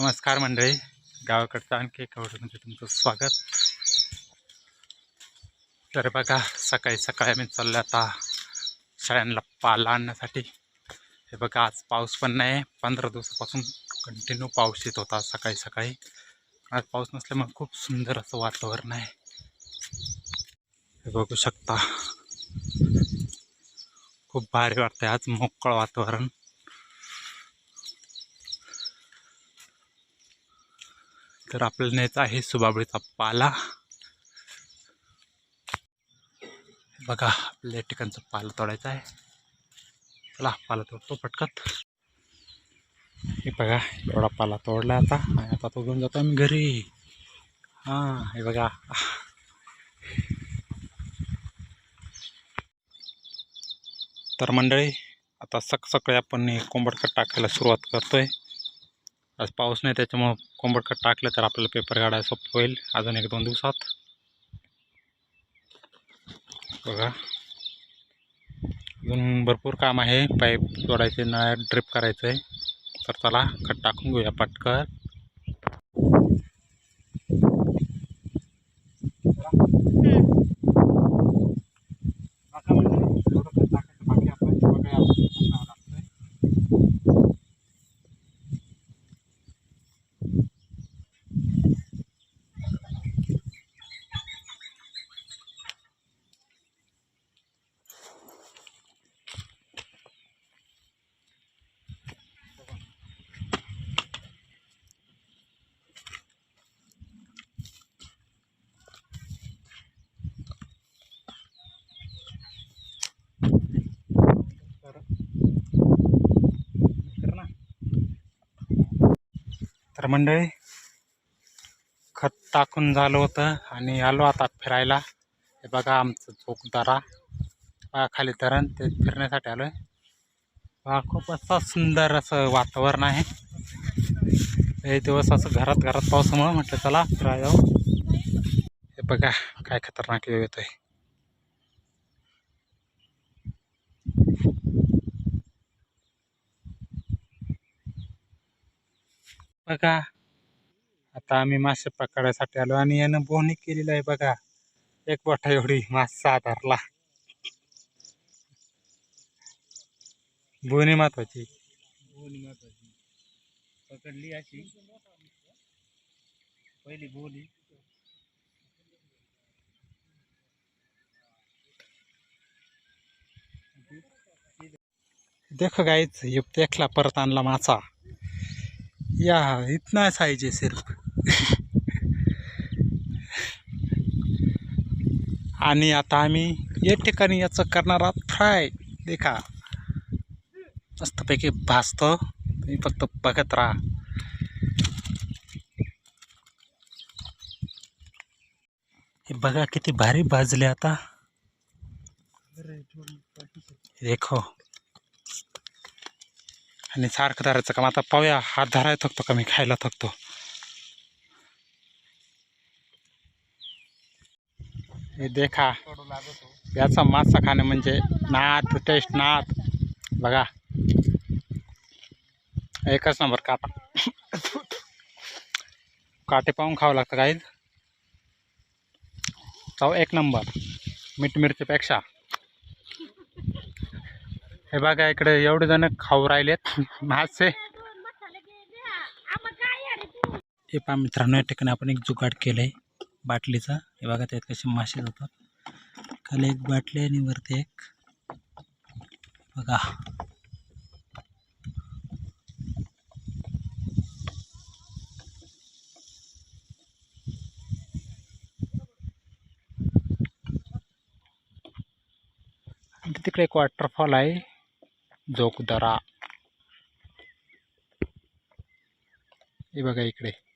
नमस्कार मंडळी. गावाकडचं आणखी एका व्हिडिओमध्ये म्हणजे तुमचं स्वागत. तर बघा सकाळी सकाळी आम्ही चाललो आता शाळांना पाला आणण्यासाठी. हे बघा आज पाऊस पण नाही. पंधरा दिवसापासून कंटिन्यू पाऊस येत होता सकाळी सकाळी. आज पाऊस नसल्यामुळे खूप सुंदर असं वातावरण आहे. हे बघू शकता. खूप भारी वाटतं आज मोकळं वातावरण. तर आपल्याला न्यायचा आहे सुबाबळीचा पाला. बघा आपल्या ठिकाणचं ठिकाणचा पाला तोडायचा आहे. चला पाला तोडतो पटकत हे बघा एवढा पाला तोडला आता. आणि आता तो घेऊन जातो आम्ही घरी. हां हे बघा. तर मंडळी आता सक आपण कोंबडकट टाकायला सुरुवात करतोय. आज पाऊस नाही त्याच्यामुळं कोंबडकट टाकलं तर आपल्याला पेपर काढायला सोपं होईल. अजून एक दोन दिवसात. बघा. अजून भरपूर काम आहे. पाईप जोडायचे नळ ड्रिप करायचं आहे तर चला खट टाकून घेऊया पटकन. तर मंडळी खत टाकून झालं होतं आणि आलो आता फिरायला. हे बघा आमचं चोकदारा बघा खाली धरण ते फिरण्यासाठी आलो आहे बघा खूप असं सुंदर असं वातावरण आहे. हे दिवस असं घरात घरात पावसामुळं म्हटलं चला फिरायला जाऊ. हे बघा काय खतरनाक वेळ येतोय. बघा. आता आम्ही मासे पकडायसाठी आलो आणि यानं बोहणी केलेलं आहे बघा. एक बोटा एवढी मासा धरला बोहणी महत्वाची. बोली महत्वाची. पकडली अशी. पहिली बोली देखो गाइस ये देखला परत आणला मासा. या, इतना साइज़ है सिर्फ़। आता आम्ही या ठिकाणी फ्राय. देखा. मस्तपैकी भाजतो. तुम्ही फक्त बघत राहा. हे किती भारी भाजले आता. देखो. आणि सारखं धरायचं काम. आता पाहूया हात धरायला थकतो का मी? खायला थकतो. हे देखा याचा मासा खाणं म्हणजे नात टेस्ट नात. बघा. एकच नंबर काटा. काटे पाहून खावं लागतं काही चव एक नंबर. मीठ मिरचीपेक्षा. हे बघा इकडे एवढे जण खाऊ राहिलेत. मासे हे पहा मित्रांनो या ठिकाणी आपण एक जुगाड केलं आहे बाटलीचा. हे बघा त्यात कसे मासे जातात. खाली एक बाटली आणि वरती एक. बघा. तिकडे एक वॉटरफॉल आहे. जोगदरा. हे बघा इकडे.